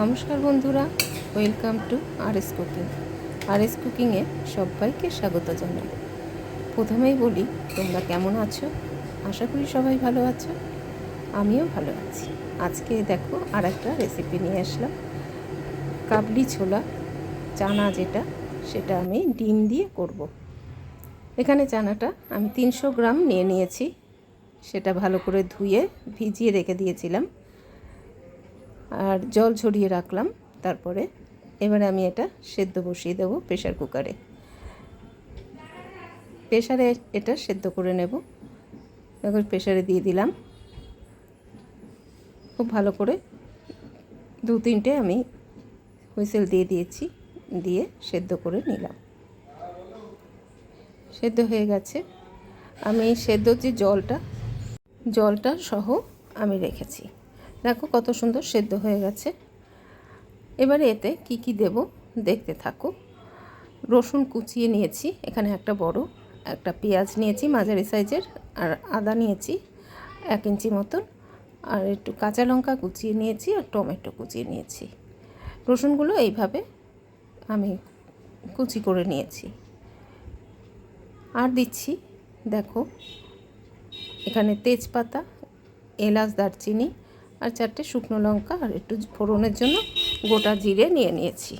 নমস্কার বন্ধুরা, welcome to R S cooking. R S কুকিংয়ে সবাইকে স্বাগত জানাই। প্রথমেই বলি, তোমরা কেমন আছো? আশা করি সবাই ভালো আছো। আমিও ভালো আছি। আজকে দেখো আর একটা রেসিপি নিয়ে আসলাম। কাবলি ছোলা, চানা যেটা, সেটা আমি ডিম দিয়ে করব। এখানে চানাটা আমি তিনশো গ্রাম নিয়ে নিয়েছি। সেটা ভালো করে ধুয়ে ভিজিয়ে রেখে দিয়েছিলাম। আর জল ঝরিয়ে রাখলাম, তারপরে এবারে আমি এটা সেদ্ধ বসিয়ে দেবো প্রেশার কুকারে। প্রেশারে এটা সেদ্ধ করে নেব। এখন প্রেশারে দিয়ে দিলাম। খুব ভালো করে দু তিনটে আমি হুইসেল দিয়ে দিয়েছি, দিয়ে সেদ্ধ করে নিলাম। সেদ্ধ হয়ে গেছে। আমি সেদ্ধ যে জলটা জলটা সহ আমি রেখেছি। দেখো কত সুন্দর সেদ্ধ হয়ে গেছে। এবারে এতে কি কি দেব দেখতে থাকো। রসুন কুচিয়ে নিয়েছি, এখানে একটা বড়, একটা পেঁয়াজ নিয়েছি মাঝারি সাইজের, আর আদা নিয়েছি এক ইঞ্চি মতন, আর একটু কাঁচা লঙ্কা কুচিয়ে নিয়েছি আর টমেটো কুচিয়ে নিয়েছি। রসুনগুলো এইভাবে আমি কুচি করে নিয়েছি। আর দিচ্ছি, দেখো, এখানে তেজপাতা, এলাচ, দারচিনি আর চারটে শুকনো লঙ্কা আর একটু ফোড়নের জন্য গোটা জিরে নিয়ে নিয়েছি।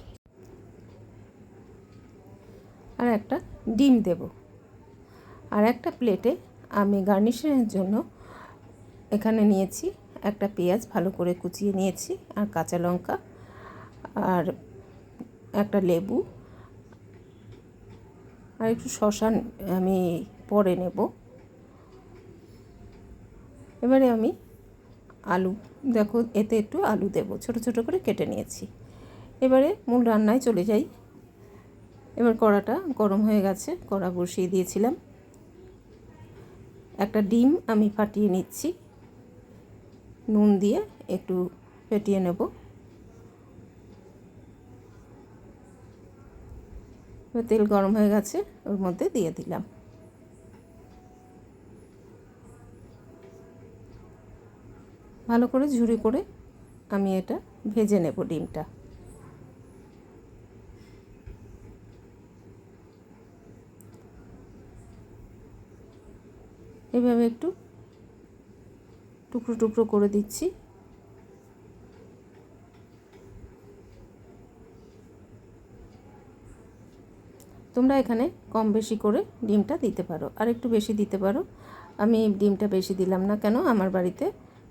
আর একটা ডিম দেব। আর একটা প্লেটে আমি গার্নিশনের জন্য এখানে নিয়েছি একটা পেঁয়াজ ভালো করে কুচিয়ে নিয়েছি আর কাঁচা লঙ্কা আর একটা লেবু। আর একটু শশা আমি পরে নেব। এবারে আমি আলু দেখো, এতে একটু আলু দেবো। ছোট ছোট করে কেটে নিয়েছি। এবারে মূল রান্নায় চলে যাই। এবার কড়াটা গরম হয়ে গেছে, কড়া বসিয়ে দিয়েছিলাম। একটা ডিম আমি ফাটিয়ে নিচ্ছি। নুন দিয়ে একটু ফেটিয়ে নেব। তেল গরম হয়ে গেছে, ওর মধ্যে দিয়ে দিলাম। ভালো করে ঝুরি করে আমি এটা ভেজে নেব ডিমটা। এভাবে একটু টুকরো টুকরো করে দিচ্ছি। তোমরা এখানে কম বেশি করে ডিমটা দিতে পারো। আর একটু বেশি দিতে পারো। আমি ডিমটা বেশি দিলাম না কেন? আমার বাড়িতে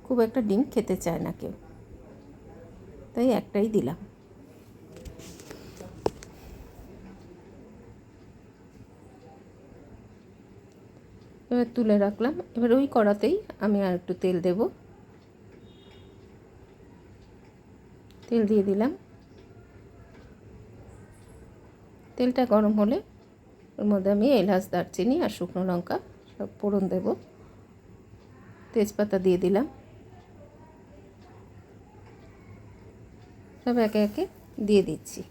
খুব একটা ডিম খেতে চায় না কেউ। তাই একটাই দিলাম। এবার তুলে রাখলাম। এবার ওই কড়াতেই আমি আর একটু তেল দেব। তেল দিয়ে দিলাম। তেলটা গরম হলে ওর মধ্যে আমি এলাচ, দারচিনি আর শুকনো লঙ্কা সব ফোড়ন দেব। তেজপাতা দিয়ে দিলাম। সব একে একে দিয়ে দিচ্ছি।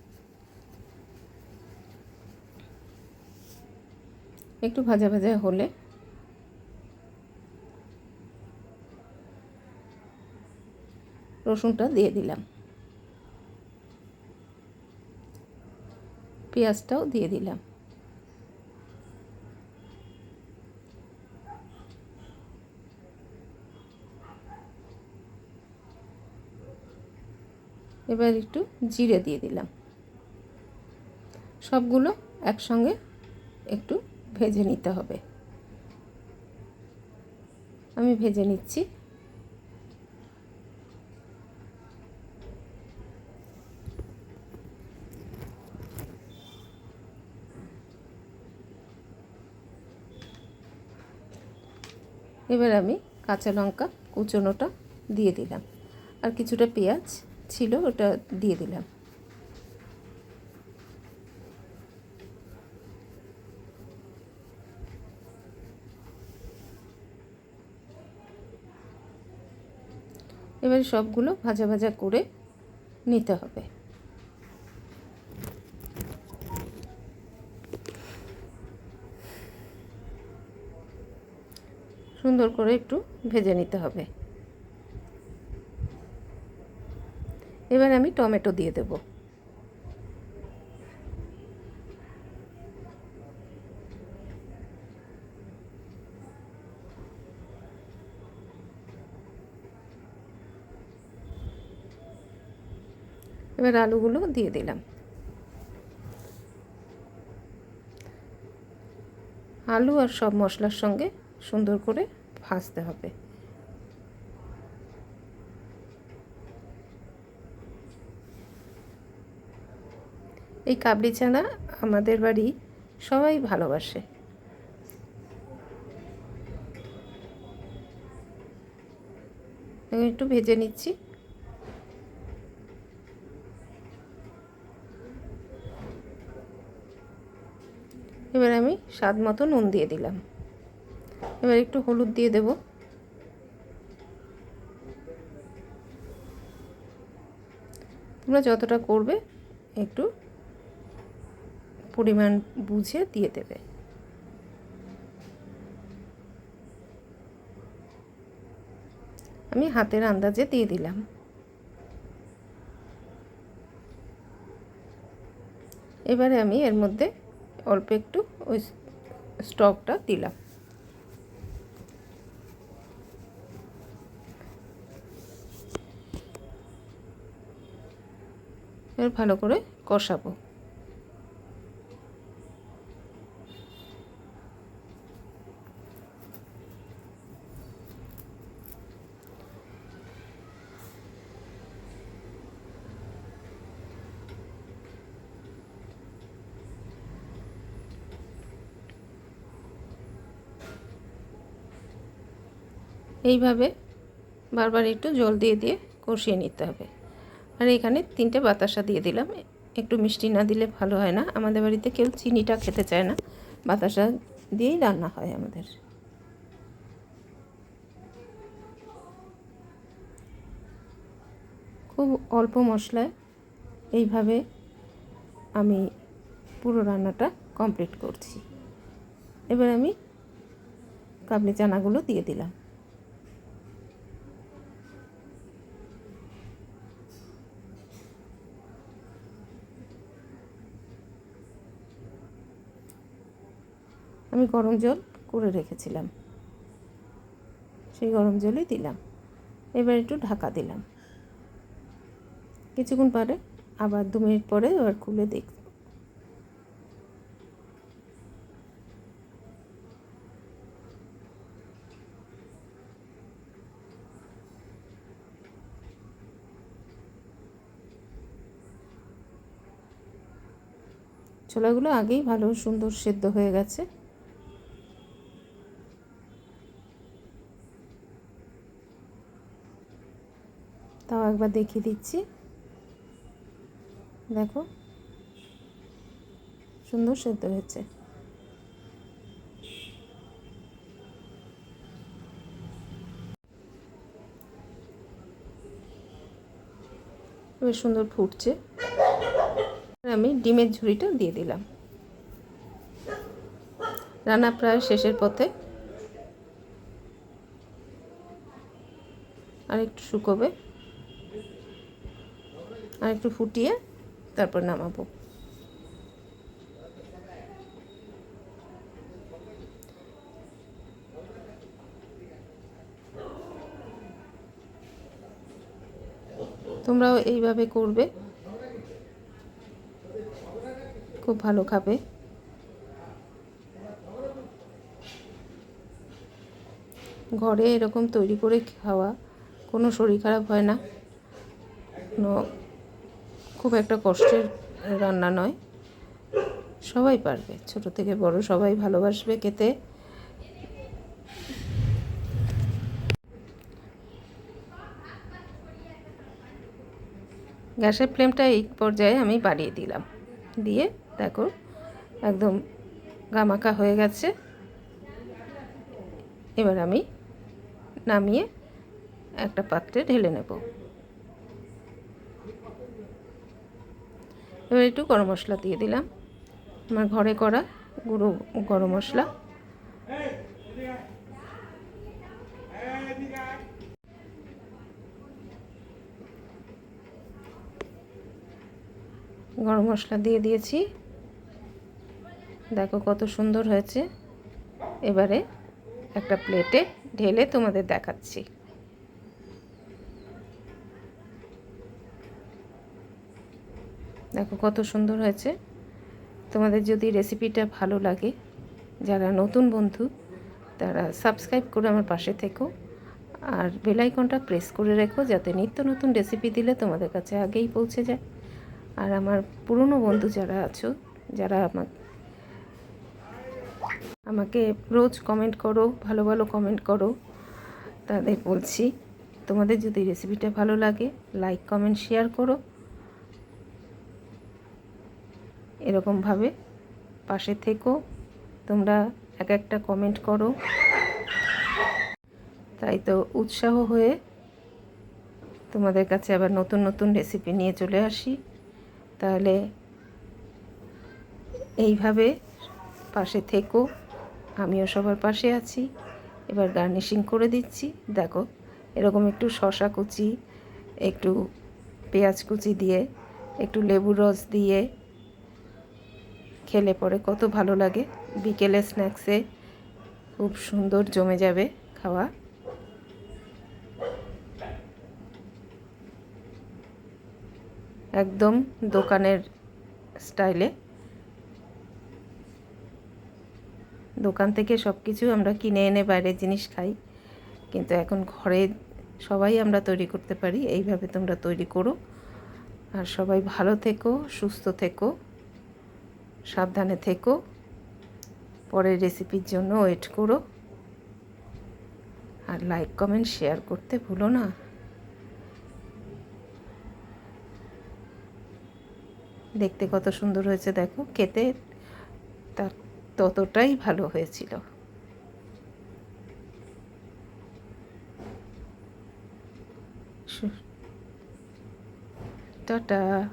একটু ভাজা ভাজা হলে রসুনটা দিয়ে দিলাম। পেঁয়াজটাও দিয়ে দিলাম। এবার একটু জিরে দিয়ে দিলাম। সবগুলো একসঙ্গে একটু ভেজে নিতে হবে। আমি ভেজে নিচ্ছি। এবার আমি কাঁচা লঙ্কা কুচনোটা দিয়ে দিলাম। আর কিছুটা পেঁয়াজ ছিল, ওটা দিয়ে দিলাম। এবার সবগুলো ভাজা ভাজা করে নিতে হবে। সুন্দর করে একটু ভেজে নিতে হবে। এবার আমি টমেটো দিয়ে দেব। এবার আলুগুলো দিয়ে দিলাম। আলু আর সব মশলার সঙ্গে সুন্দর করে ভাজতে হবে। এই কাবলি চানা আমাদের বাড়ি সবাই ভালোবাসে। একটু ভেজে নিচ্ছি। এবার আমি স্বাদ মতো নুন দিয়ে দিলাম। এবার একটু হলুদ দিয়ে দেব। তোমরা যতটা করবে একটু পরিমাণ বুঝে দিয়ে দেবে। আমি হাতের আন্দাজে দিয়ে দিলাম। এবারে আমি এর মধ্যে অল্প একটু ওই স্টকটা দিলাম। এবার ভালো করে কষাবো। এইভাবে বারবার একটু জল দিয়ে দিয়ে কষিয়ে নিতে হবে। আর এখানে তিনটে বাতাসা দিয়ে দিলাম। একটু মিষ্টি না দিলে ভালো হয় না। আমাদের বাড়িতে কেউ চিনিটা খেতে চায় না। বাতাসা দিয়েই রান্না হয় আমাদের। খুব অল্প মশলায় এইভাবে আমি পুরো রান্নাটা কমপ্লিট করছি। এবার আমি কাবলি চানাগুলো দিয়ে দিলাম। গরম জল করে রেখেছিলাম। সেই গরম জলই দিলাম। এবার একটু ঢাকা দিলাম। কিছুক্ষণ পরে আবার দু মিনিট পরে এবার খুলে দেখ ছোলাগুলো আগেই ভালো সুন্দর সেদ্ধ হয়ে গেছে। একবার দেখিয়ে দিচ্ছি। দেখো। সুন্দর সেদ্ধ হয়েছে। বেশ সুন্দর ফুটছে। আমি ডিমের ঝুড়িটা দিয়ে দিলাম। রান্না প্রায় শেষের পথে। আর একটু শুকোবে। আর একটু ফুটিয়ে তারপর নামাবো। তোমরাও এইভাবে করবে। খুব ভালো খাবে। ঘরে এরকম তৈরি করে খাওয়া কোনো শরীর খারাপ হয় না। কোনো খুব একটা কষ্টের রান্না নয়। সবাই পারবে, ছোট থেকে বড় সবাই ভালোবাসবে খেতে। গ্যাসের ফ্লেমটা এই পর্যায়ে আমি বাড়িয়ে দিলাম। দিয়ে দেখো, একদম গামাকা হয়ে গেছে। এবার আমি নামিয়ে একটা পাত্রে ঢেলে নেব। এবার একটু গরম মশলা দিয়ে দিলাম। আমার ঘরে করা গুঁড়ো গরম মশলা। গরম মশলা দিয়ে দিয়েছি। দেখো কত সুন্দর হয়েছে। এবারে একটা প্লেটে ঢেলে তোমাদের দেখাচ্ছি। দেখো কত সুন্দর হয়েছে। তোমাদের যদি রেসিপিটা ভালো লাগে, যারা নতুন বন্ধু, তারা সাবস্ক্রাইব করে আমার পাশে থেকো। আর বেল আইকনটা প্রেস করে রেখো, যাতে নিত্য নতুন রেসিপি দিলে তোমাদের কাছে আগেই পৌঁছে যায়। আর আমার পুরনো বন্ধু যারা আছো, যারা আমার আমাকে রোজ কমেন্ট করো, ভালো ভালো কমেন্ট করো, তাদের বলছি, তোমাদের যদি রেসিপিটা ভালো লাগে লাইক কমেন্ট শেয়ার করো। এরকমভাবে পাশে থেকো। তোমরা এক একটা কমেন্ট করো। তাই তো উৎসাহ হয়ে তোমাদের কাছে আবার নতুন নতুন রেসিপি নিয়ে চলে আসি। তাহলে এইভাবে পাশে থেকো। আমিও সবার পাশে আছি। এবার গার্নিশিং করে দিচ্ছি। দেখো, এরকম একটু শশা কুচি, একটু পেঁয়াজ কুচি দিয়ে, একটু লেবুর রস দিয়ে খেলে পরে কত ভালো লাগে। বিকেলে স্ন্যাক্সে খুব সুন্দর জমে যাবে খাওয়া। একদম দোকানের স্টাইলে। দোকান থেকে সব কিছু আমরা কিনে এনে বাইরের জিনিস খাই। কিন্তু এখন ঘরে সবাই আমরা তৈরি করতে পারি, এইভাবে তোমরা তৈরি করো। আর সবাই ভালো থেকো, সুস্থ থেকো। সাবধানে থেকো। পরের রেসিপির জন্য ওয়েট করো। আর লাইক কমেন্ট শেয়ার করতে ভুলো না। দেখতে কত সুন্দর হয়েছে, দেখো। খেতে তার ততটাই ভালো হয়েছিল। টাটা।